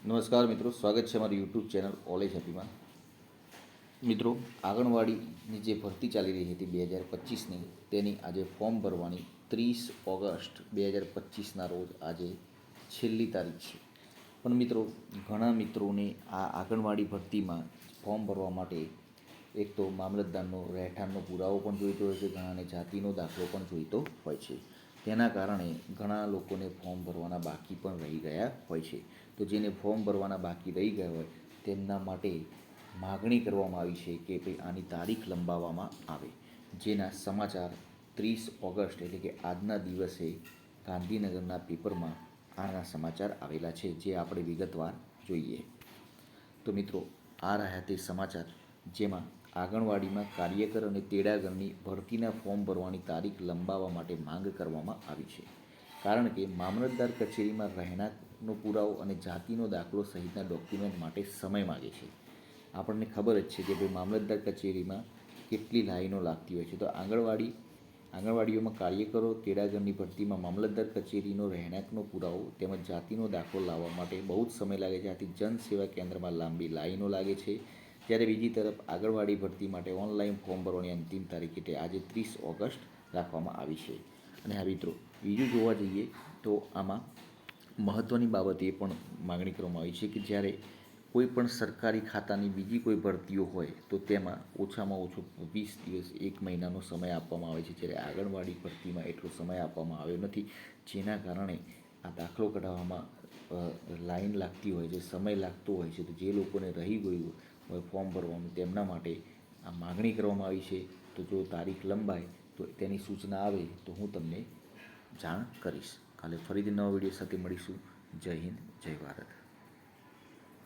નમસ્કાર મિત્રો, સ્વાગત છે અમારી યુટ્યુબ ચેનલ ઓલેજ હેપીમાં મિત્રો, આંગણવાડીની જે ભરતી ચાલી રહી હતી બે હજાર પચીસની, તેની આજે ફોર્મ ભરવાની ત્રીસ ઓગસ્ટ બે હજાર પચીસના રોજ આજે છેલ્લી તારીખ છે. પણ મિત્રો, ઘણા મિત્રોને આ આંગણવાડી ભરતીમાં ફોર્મ ભરવા માટે એક તો મામલતદારનો રહેઠાણનો પુરાવો પણ જોઈતો હોય છે, ઘણાને જાતિનો દાખલો પણ જોઈતો હોય છે. તેના કારણે ઘણા લોકોને ફોર્મ ભરવાના બાકી પણ રહી ગયા હોય છે. તો જેને ફોર્મ ભરવાના બાકી રહી ગયા હોય, તેમના માટે માગણી કરવામાં આવી છે કે ભાઈ આની તારીખ લંબાવવામાં આવે. જેના સમાચાર ત્રીસ ઓગસ્ટ એટલે કે આજના દિવસે ગાંધીનગરના પેપરમાં આના સમાચાર આવેલા છે, જે આપણે વિગતવાર જોઈએ. તો મિત્રો, આ રહ્યા તે સમાચાર, જેમાં આંગણવાડીમાં કાર્યકર અને તેડાગરની ભરતીના ફોર્મ ભરવાની તારીખ લંબાવવા માટે માંગ કરવામાં આવી છે. કારણ કે મામલતદાર કચેરીમાં રહેણાંકનો પુરાવો અને જાતિનો દાખલો સહિતના ડોક્યુમેન્ટ માટે સમય માગે છે. આપણને ખબર જ છે કે ભાઈ મામલતદાર કચેરીમાં કેટલી લાઈનો લાગતી હોય છે. તો આંગણવાડી, આંગણવાડીઓમાં કાર્યકરો તેડાગરની ભરતીમાં મામલતદાર કચેરીનો રહેણાંકનો પુરાવો તેમજ જાતિનો દાખલો લાવવા માટે બહુ જ સમય લાગે છે. આથી જન સેવા કેન્દ્રમાં લાંબી લાઈનો લાગે છે. જ્યારે બીજી તરફ આંગણવાડી ભરતી માટે ઓનલાઈન ફોર્મ ભરવાની અંતિમ તારીખ એટલે આજે ત્રીસ ઓગસ્ટ રાખવામાં આવી છે. અને હા, મિત્રો, બીજું જોવા જઈએ તો આમાં મહત્ત્વની બાબત એ પણ માગણી કરવામાં આવી છે કે જ્યારે કોઈ પણ સરકારી ખાતાની બીજી કોઈ ભરતીઓ હોય તો તેમાં ઓછામાં ઓછો વીસ દિવસ, એક મહિનાનો સમય આપવામાં આવે છે. જ્યારે આંગણવાડી ભરતીમાં એટલો સમય આપવામાં આવ્યો નથી, જેના કારણે આ દાખલો કઢાવવામાં લાઈન લાગતી હોય છે, સમય લાગતો હોય છે, તો જે લોકોને રહી ગયું ફોર્મ ભરવાનું તેમના માટે આ માગણી કરવામાં આવી છે. તો જો તારીખ લંબાય, તો તેની સૂચના આવે, તો હું તમને જાણ કરીશ. કાલે ફરીથી નવા વીડિયો સાથે મળીશું. જય હિન્દ, જય ભારત.